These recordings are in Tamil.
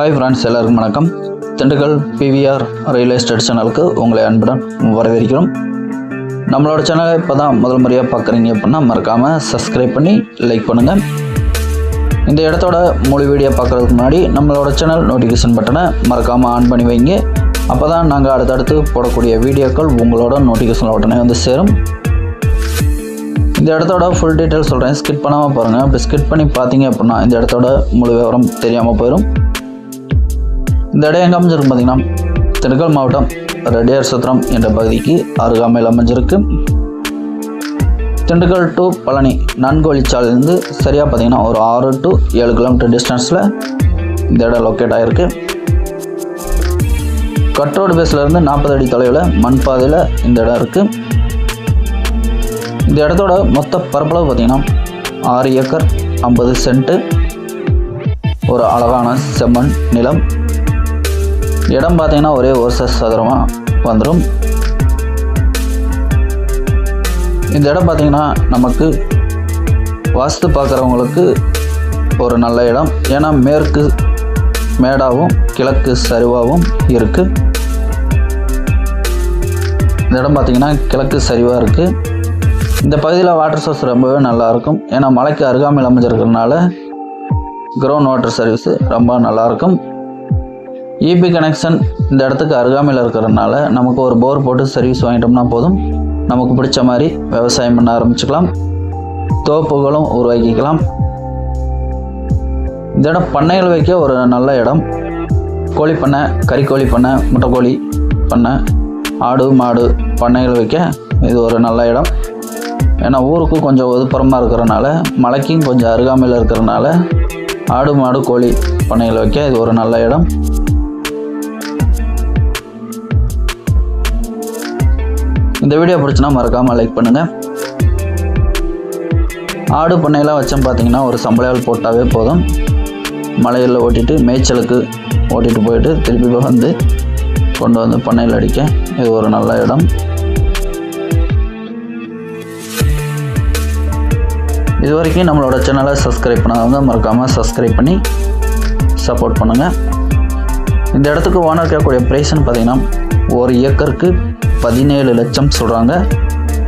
ஹாய் ஃப்ரெண்ட்ஸ் எல்லாருக்கும் வணக்கம். திண்டுக்கல் பிவிஆர் ரயில்வே எஸ்டேட் சேனலுக்கு உங்களை அன்புடன் வரவேற்கிறோம். நம்மளோட சேனலை இப்போ தான் முதல் முறையாக பார்க்குறீங்க அப்படின்னா மறக்காமல் சப்ஸ்கிரைப் பண்ணி லைக் பண்ணுங்கள் இந்த இடத்தோட முழு வீடியோ பார்க்குறதுக்கு முன்னாடி நம்மளோட சேனல் நோட்டிஃபிகேஷன் பட்டனை மறக்காமல் ஆன் பண்ணி வைங்க. அப்போ தான் நாங்கள் அடுத்தடுத்து போடக்கூடிய வீடியோக்கள் உங்களோட நோட்டிஃபிகேஷன் உடனே வந்து சேரும். இந்த இடத்தோட ஃபுல் டீட்டெயில் சொல்கிறேன் ஸ்கிப் பண்ணாமல் பாருங்கள் அப்படி ஸ்கிப் பண்ணி பார்த்தீங்க அப்படின்னா இந்த இடத்தோட முழு விவரம் தெரியாமல் போயிடும் இந்த இடம் எங்கே அமைஞ்சிருக்கு பார்த்தீங்கன்னா திண்டுக்கல் மாவட்டம் ரெட்டியார் சத்திரம் என்ற பகுதிக்கு அருகாமையில் அமைஞ்சிருக்கு. திண்டுக்கல் டு பழனி நான்கோழிச்சாலையிலேருந்து சரியாக பார்த்தீங்கன்னா ஒரு ஆறு டு ஏழு கிலோமீட்டர் டிஸ்டன்ஸில் இந்த இடம் லொக்கேட் ஆகிருக்கு கட்ரோடு பேஸ்லேருந்து நாற்பது அடி தொலைவில் மண் பாதையில் இந்த இடம் இருக்குது இந்த இடத்தோட மொத்த பரப்பளவு பார்த்தீங்கன்னா ஆறு ஏக்கர் ஐம்பது சென்ட்டு ஒரு அழகான செம்மண் நிலம். இடம் பார்த்தீங்கன்னா ஒரே ஒரு சதுரமாக வந்துடும் இந்த இடம் பார்த்தீங்கன்னா நமக்கு வாஸ்து பார்க்குறவங்களுக்கு ஒரு நல்ல இடம். ஏன்னா மேற்கு மேடாகவும் கிழக்கு சரிவாகவும் இருக்குது இந்த இடம் பார்த்தீங்கன்னா கிழக்கு சரிவாக இருக்குது இந்த பகுதியில் வாட்டர் சோர்ஸ் ரொம்பவே நல்லாயிருக்கும் ஏன்னா மலைக்கு அருகாமையில் அமைஞ்சிருக்கிறதுனால க்ரௌண்ட் வாட்டர் சர்வீஸு ரொம்ப நல்லாயிருக்கும் இபி கனெக்ஷன் இந்த இடத்துக்கு அருகாமையில் இருக்கிறதுனால நமக்கு ஒரு போர் போட்டு சர்வீஸ் வாங்கிட்டோம்னா போதும். நமக்கு பிடிச்ச மாதிரி விவசாயம் பண்ண ஆரம்பிச்சுக்கலாம். தோப்புகளும் உருவாக்கிக்கலாம். இந்த இடம் பண்ணைகள் வைக்க ஒரு நல்ல இடம். கோழி பண்ணை கறிக்கோழி பண்ணை முட்டைக்கோழி பண்ணை ஆடு மாடு பண்ணைகள் வைக்க இது ஒரு நல்ல இடம். ஏன்னா ஊருக்கும் கொஞ்சம் ஒதுப்புறமாக இருக்கிறனால மலைக்கும் கொஞ்சம் அருகாமையில் இருக்கிறனால ஆடு மாடு கோழி பண்ணைகள் வைக்க இது ஒரு நல்ல இடம். இந்த வீடியோ பிடிச்சினா மறக்காமல் லைக் பண்ணுங்கள் ஆடு பண்ணையெல்லாம் வச்சோம் பார்த்தீங்கன்னா ஒரு சம்பளையால் போட்டாவே போதும். மலையில் ஓட்டிட்டு மேய்ச்சலுக்கு ஓட்டிட்டு போயிட்டு திருப்பி வந்து கொண்டு வந்து பண்ணையில் அடிக்க. இது ஒரு நல்ல இடம். இது வரைக்கும் நம்மளோட சேனலை சப்ஸ்கிரைப் பண்ணாதவங்க மறக்காமல் சப்ஸ்கிரைப் பண்ணி சப்போர்ட் பண்ணுங்கள் இந்த இடத்துக்கு ஓனர் கேட்கக்கூடிய ப்ரைஸ்னு பார்த்தீங்கன்னா ஒரு ஏக்கருக்கு பதினேழு லட்சம் சொல்கிறாங்க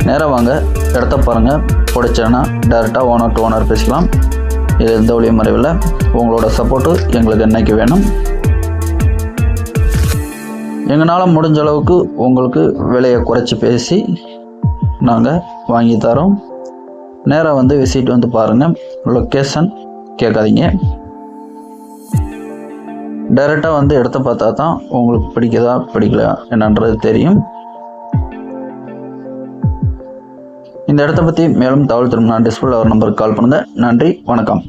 நேராக வாங்க இடத்த பாருங்கள் பிடிச்சேன்னா டேரெக்டாக ஓனர் டு ஓனர் பேசிக்கலாம் இது எந்த வழியும் மறைவில் உங்களோட சப்போர்ட்டு எங்களுக்கு என்னைக்கு வேணும்? எங்களால் முடிஞ்ச அளவுக்கு உங்களுக்கு விலையை குறைச்சி பேசி நாங்கள் வாங்கி தரோம். நேராக வந்து விசிட் வந்து பாருங்கள் லொக்கேஷன் கேட்காதீங்க. டைரெக்டாக வந்து இடத்த பார்த்தா தான் உங்களுக்கு பிடிக்குதா பிடிக்கலையா என்னன்றது தெரியும். இந்த இடத்த பற்றி மேலும் தகவல் திரும்ப டிஸ்பிளே அவர் நம்பருக்கு கால் பண்ணுங்கள் நன்றி வணக்கம்.